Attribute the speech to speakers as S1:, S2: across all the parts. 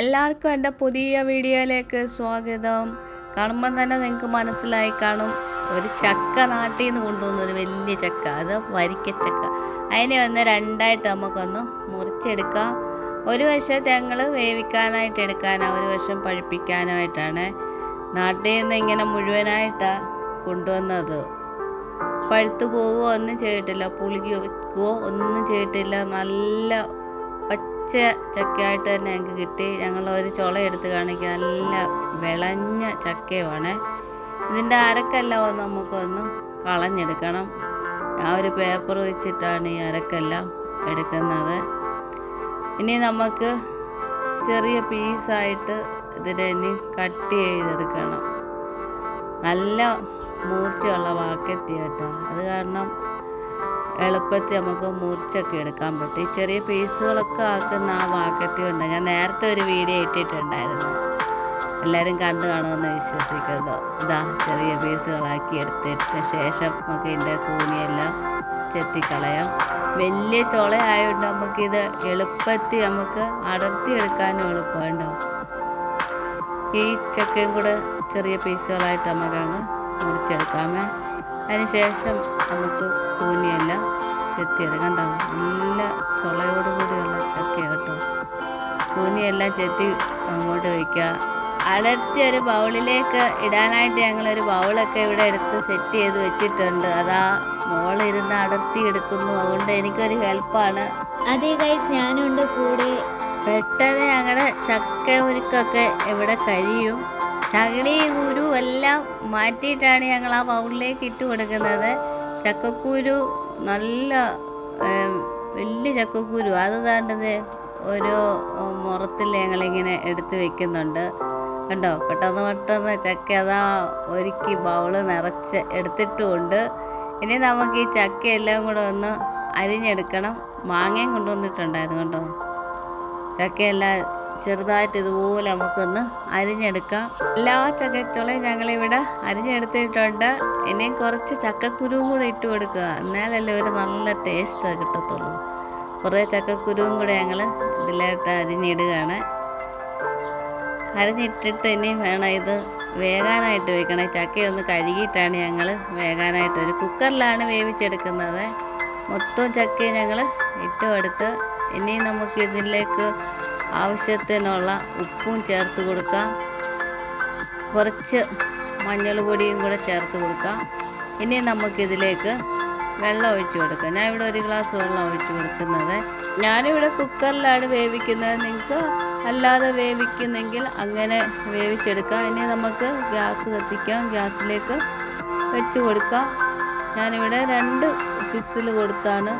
S1: എല്ലാവർക്കും എന്റെ പുതിയ വീഡിയോയിലേക്ക് സ്വാഗതം. കാണുമ്പോൾ തന്നെ നിങ്ങൾക്ക് മനസ്സിലായി കാണും. ഒരു ചക്ക നാട്ടിൽ നിന്ന് കൊണ്ടുവന്ന ഒരു വലിയ ചക്ക. അത് വരിക്കച്ചക്ക അതിനെ ഒന്ന് രണ്ടായിട്ട് നമുക്കൊന്ന് മുറിച്ചെടുക്കാം. ഒരു വശം ഞങ്ങൾ വേവിക്കാനായിട്ട് എടുക്കാനാണ് ഒരു വശം പഴുപ്പിക്കാനായിട്ടാണ് നാട്ടിൽ നിന്ന് ഇങ്ങനെ മുഴുവനായിട്ടാണ് കൊണ്ടുവന്നത്. പഴുത്തു പോവുകയോ ഒന്നും ചെയ്തിട്ടില്ല പുളിക്കുകയോ ഒന്നും ചെയ്തിട്ടില്ല നല്ല പച്ച ചക്കയായിട്ട് തന്നെ ഞങ്ങൾക്ക് കിട്ടി. ഞങ്ങൾ ഒരു ചുള എടുത്ത് കാണിക്കുക നല്ല വിളഞ്ഞ ചക്കയുമാണ്. ഇതിന്റെ അരക്കെല്ലാം ഒന്ന് നമുക്കൊന്ന് കളഞ്ഞെടുക്കണം. ആ ഒരു പേപ്പർ വെച്ചിട്ടാണ് ഈ അരക്കെല്ലാം എടുക്കുന്നത്. ഇനി നമുക്ക് ചെറിയ പീസായിട്ട് ഇതിനെ ഇനി കട്ട് ചെയ്തെടുക്കണം. നല്ല മൂർച്ചയുള്ള വാക്കത്തി കേട്ടോ അത് കാരണം എളുപ്പത്തിൽ നമുക്ക് മുറിച്ചൊക്കെ എടുക്കാൻ പറ്റും. ചെറിയ പീസുകളൊക്കെ ആക്കുന്ന ആ വാക്കത്തി ഉണ്ട് ഞാൻ നേരത്തെ ഒരു വീഡിയോ ഇട്ടിട്ടുണ്ടായിരുന്നു. എല്ലാവരും കണ്ടു കാണുമെന്ന് വിശ്വസിക്കുന്നു. ഇതാ ചെറിയ പീസുകളാക്കി എടുത്തിട്ട് ശേഷം നമുക്ക് ഇതിന്റെ കൂണിയെല്ലാം ചെത്തിക്കളയാം. വലിയ ചുളയായതുകൊണ്ട് നമുക്കിത് എളുപ്പത്തിൽ നമുക്ക് അടർത്തി എടുക്കാനും എളുപ്പമുണ്ടോ? ഈ ചക്കയും കൂടെ ചെറിയ പീസുകളായിട്ട് നമുക്കങ്ങ് മുറിച്ചെടുക്കാമേ. അതിനുശേഷം നമുക്ക് കൂനിയെല്ലാം ചെത്തി കണ്ടോ? നല്ല ചുളയോട് കൂടിയുള്ള ചക്ക കേട്ടോ. കൂനിയെല്ലാം ചെത്തി അങ്ങോട്ട് വയ്ക്കുക. അടർത്തി ഒരു ബൗളിലേക്ക് ഇടാനായിട്ട് ഞങ്ങളൊരു ബൗളൊക്കെ ഇവിടെ എടുത്ത് സെറ്റ് ചെയ്ത് വെച്ചിട്ടുണ്ട്. അതാ മോളിരുന്ന് അടർത്തി എടുക്കുന്നു. അതുകൊണ്ട് എനിക്കൊരു ഹെൽപ്പാണ്.
S2: അതേ ഗൈസ് ഞാനുണ്ട് കൂടെ.
S1: പെട്ടെന്ന് ഞങ്ങളുടെ ചക്ക ഒരുക്കൊക്കെ ഇവിടെ കഴിയും. ചകിടി കുരു എല്ലാം മാറ്റിയിട്ടാണ് ഞങ്ങൾ ആ ബൗളിലേക്ക് ഇട്ട് കൊടുക്കുന്നത്. ചക്കക്കുരു നല്ല വലിയ ചക്കക്കുരു. അത് താണ്ടത് ഒരു മുറത്തിൽ ഞങ്ങളിങ്ങനെ എടുത്ത് വെക്കുന്നുണ്ട്. കണ്ടോ? പെട്ടെന്ന് പെട്ടെന്ന് ചക്ക അതാ ഒരുക്കി ബൗൾ നിറച്ച് എടുത്തിട്ടുമുണ്ട് ഇനി നമുക്ക് ഈ ചക്ക എല്ലാം കൂടെ ഒന്ന് അരിഞ്ഞെടുക്കണം. മാങ്ങയും കൊണ്ടുവന്നിട്ടുണ്ടായിരുന്നു കണ്ടോ? ചക്കയെല്ലാം ചെറുതായിട്ട് ഇതുപോലെ നമുക്കൊന്ന് അരിഞ്ഞെടുക്കാം. എല്ലാ ചക്കച്ചുളയും ഞങ്ങളിവിടെ അരിഞ്ഞെടുത്തിട്ടുണ്ട്. ഇനിയും കുറച്ച് ചക്കക്കുരുവും കൂടെ ഇട്ട് കൊടുക്കുക. എന്നാലല്ലേ ഒരു നല്ല ടേസ്റ്റ് കിട്ടത്തുള്ളൂ. കുറേ ചക്കക്കുരുവും കൂടെ ഞങ്ങൾ ഇതിലായിട്ട് അരിഞ്ഞിടുകയാണ്. അരിഞ്ഞിട്ടിട്ട് ഇനി വേണം ഇത് വേകാനായിട്ട് വെക്കണം. ചക്കയൊന്ന് കഴുകിയിട്ടാണ് ഞങ്ങൾ വേകാനായിട്ട് ഒരു കുക്കറിലാണ് വേവിച്ചെടുക്കുന്നത്. മൊത്തം ചക്കയും ഞങ്ങൾ ഇട്ട് കൊടുത്ത് ഇനി നമുക്ക് ഇതിലേക്ക് ആവശ്യത്തിനുള്ള ഉപ്പും ചേർത്ത് കൊടുക്കാം. കുറച്ച് മഞ്ഞൾ പൊടിയും കൂടെ ചേർത്ത് കൊടുക്കാം. ഇനി നമുക്കിതിലേക്ക് വെള്ളം ഒഴിച്ച് കൊടുക്കാം. ഞാൻ ഇവിടെ ഒരു ഗ്ലാസ് വെള്ളം ഒഴിച്ച് കൊടുക്കുന്നത്. ഞാനിവിടെ കുക്കറിലാണ് വേവിക്കുന്നത്. നിങ്ങൾക്ക് അല്ലാതെ വേവിക്കുന്നെങ്കിൽ അങ്ങനെ വേവിച്ചെടുക്കാം. ഇനി നമുക്ക് ഗ്യാസ് കത്തിക്കാം. ഗ്യാസിലേക്ക് വെച്ച് കൊടുക്കാം. ഞാനിവിടെ രണ്ട് വിസിൽ കൊടുത്താണ്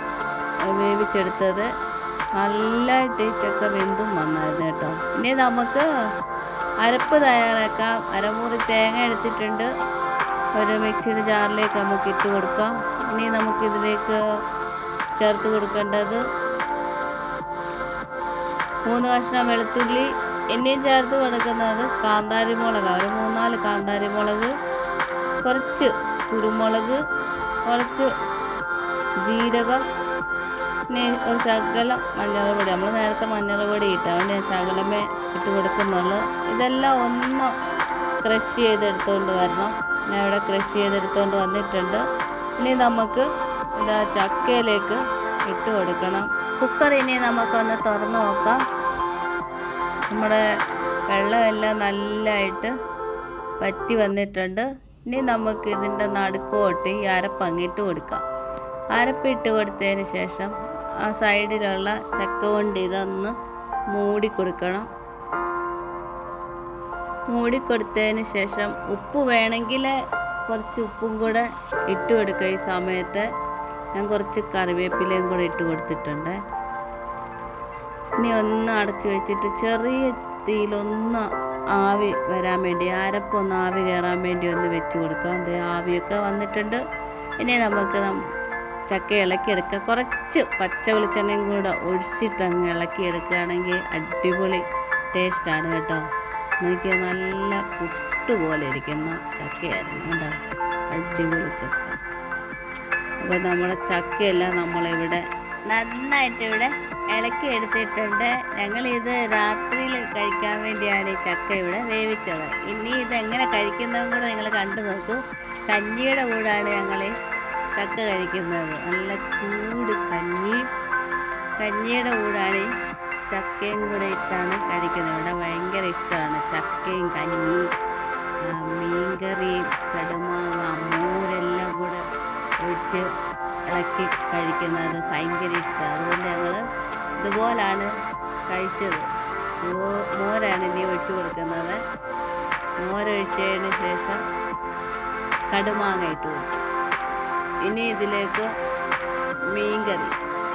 S1: വേവിച്ചെടുത്തത്. നല്ലതായിട്ട് ടേസ്റ്റൊക്കെ വെന്തും വന്നായിരുന്നു കേട്ടോ. ഇനി നമുക്ക് അരപ്പ് തയ്യാറാക്കാം. അരമുറി തേങ്ങ എടുത്തിട്ടുണ്ട്. ഒരു മിക്സിയുടെ ജാറിലേക്ക് നമുക്ക് ഇട്ട് കൊടുക്കാം. ഇനി നമുക്കിതിലേക്ക് ചേർത്ത് കൊടുക്കേണ്ടത് മൂന്ന് കഷ്ണം വെളുത്തുള്ളി. ഇനിയും ചേർത്ത് കൊടുക്കുന്നത് കാന്താരി മുളക് ഒരു മൂന്നാൽ കാന്താരി മുളക് കുറച്ച് കുരുമുളക് കുറച്ച് ജീരകം ഇനി ഒരു ശകലം മഞ്ഞൾ പൊടി. നമ്മൾ നേരത്തെ മഞ്ഞൾ പൊടി ഇട്ട് അതുകൊണ്ട് ഞാൻ ശകലമേ ഇട്ട് കൊടുക്കുന്നുള്ളൂ ഇതെല്ലാം ഒന്ന് ക്രഷ് ചെയ്തെടുത്തുകൊണ്ട് വരണം. ഞാൻ ഇവിടെ ക്രഷ് ചെയ്തെടുത്തുകൊണ്ട് വന്നിട്ടുണ്ട്. ഇനി നമുക്ക് ഇതാ ചക്കയിലേക്ക് ഇട്ട് കൊടുക്കണം. കുക്കർ ഇനി നമുക്കൊന്ന് തുറന്ന് നോക്കാം. നമ്മുടെ വെള്ളമെല്ലാം നല്ലതായിട്ട് പറ്റി വന്നിട്ടുണ്ട്. ഇനി നമുക്ക് ഇതിന്റെ നടുക്കോട്ട് ഈ അരപ്പങ്ങിട്ട് കൊടുക്കാം. അരപ്പിട്ട് കൊടുത്തതിന് ശേഷം ആ സൈഡിലുള്ള ചക്ക കൊണ്ട് ഇതൊന്ന് മൂടി കൊടുക്കണം മൂടി കൊടുത്തതിന് ശേഷം ഉപ്പ് വേണമെങ്കിൽ കുറച്ച് ഉപ്പും കൂടെ ഇട്ട് കൊടുക്കുക ഈ സമയത്ത്. ഞാൻ കുറച്ച് കറിവേപ്പിലയും കൂടെ ഇട്ട് കൊടുത്തിട്ടുണ്ട്. ഇനി ഒന്ന് അടച്ചു വെച്ചിട്ട് ചെറിയ തീയിലൊന്ന് ആവി വരാൻ വേണ്ടി അരപ്പൊന്ന് ആവി കയറാൻ വേണ്ടി ഒന്ന് വെച്ച് കൊടുക്കാം. ദേ ആവിയൊക്കെ വന്നിട്ടുണ്ട്. ഇനി നമുക്ക് ചക്ക ഇളക്കിയെടുക്കുക. കുറച്ച് പച്ച വെളിച്ചെണ്ണയും കൂടെ ഒഴിച്ചിട്ട് അങ്ങ് ഇളക്കിയെടുക്കുകയാണെങ്കിൽ അടിപൊളി ടേസ്റ്റാണ് കേട്ടോ. എനിക്ക് നല്ല പുട്ട് പോലെ ഇരിക്കുന്ന ചക്കയായിരുന്നു കേട്ടോ. അടിപൊളി ചക്ക. അപ്പോൾ നമ്മുടെ ചക്കയെല്ലാം നമ്മളിവിടെ നന്നായിട്ട് ഇവിടെ ഇളക്കി എടുത്തിട്ടുണ്ട് ഞങ്ങൾ ഇത് രാത്രിയിൽ കഴിക്കാൻ വേണ്ടിയാണ് ഈ ചക്ക ഇവിടെ വേവിച്ചത്. ഇനി ഇത് എങ്ങനെ കഴിക്കുന്നതും കൂടെ നിങ്ങൾ കണ്ടു നോക്കൂ. കഞ്ഞിയുടെ കൂടാണ് ഞങ്ങൾ ചക്ക കഴിക്കുന്നത്. നല്ല ചൂട് കഞ്ഞി. കഞ്ഞിയുടെ കൂടാണ് ചക്കയും കൂടെ ഇട്ടാണ് കഴിക്കുന്നത്. ഇവിടെ ഭയങ്കര ഇഷ്ടമാണ് ചക്കയും കഞ്ഞിയും മീൻകറിയും കടുമാങ്ങ മോരെല്ലാം കൂടെ ഒഴിച്ച് ഇളക്കി കഴിക്കുന്നത് ഭയങ്കര ഇഷ്ടമാണ്. അതുകൊണ്ട് ഞങ്ങൾ ഇതുപോലാണ് കഴിച്ചത്. മോരാണ് ഇനി ഒഴിച്ചു കൊടുക്കുന്നത്. മോരൊഴിച്ചതിന് ശേഷം കടുമാങ്ങ ഇട്ട് കൊടുക്കും. ഇനി ഇതിലേക്ക് മീൻകറി.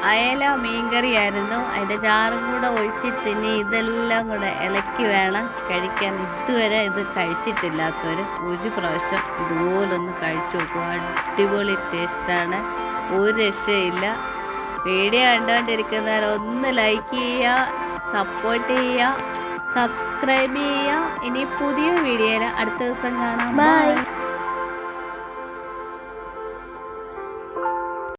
S1: അയല മീൻകറിയായിരുന്നു. അതിന്റെ ചാറും കൂടെ ഒഴിച്ചിട്ട് ഇനി ഇതെല്ലാം കൂടെ ഇളക്കി വേണം കഴിക്കാൻ. ഇതുവരെ ഇത് കഴിച്ചിട്ടില്ലാത്തവർ ഒരു പ്രാവശ്യം ഇതുപോലൊന്ന് കഴിച്ചു നോക്കും. അടിപൊളി ടേസ്റ്റാണ്. ഒരു രക്ഷയില്ല. വീഡിയോ കണ്ടുകൊണ്ടിരിക്കുന്നവർ ഒന്ന് ലൈക്ക് ചെയ്യുക സപ്പോർട്ട് ചെയ്യുക സബ്സ്ക്രൈബ് ചെയ്യുക. ഇനി പുതിയ വീഡിയോയിൽ അടുത്ത ദിവസം കാണാം. Bye.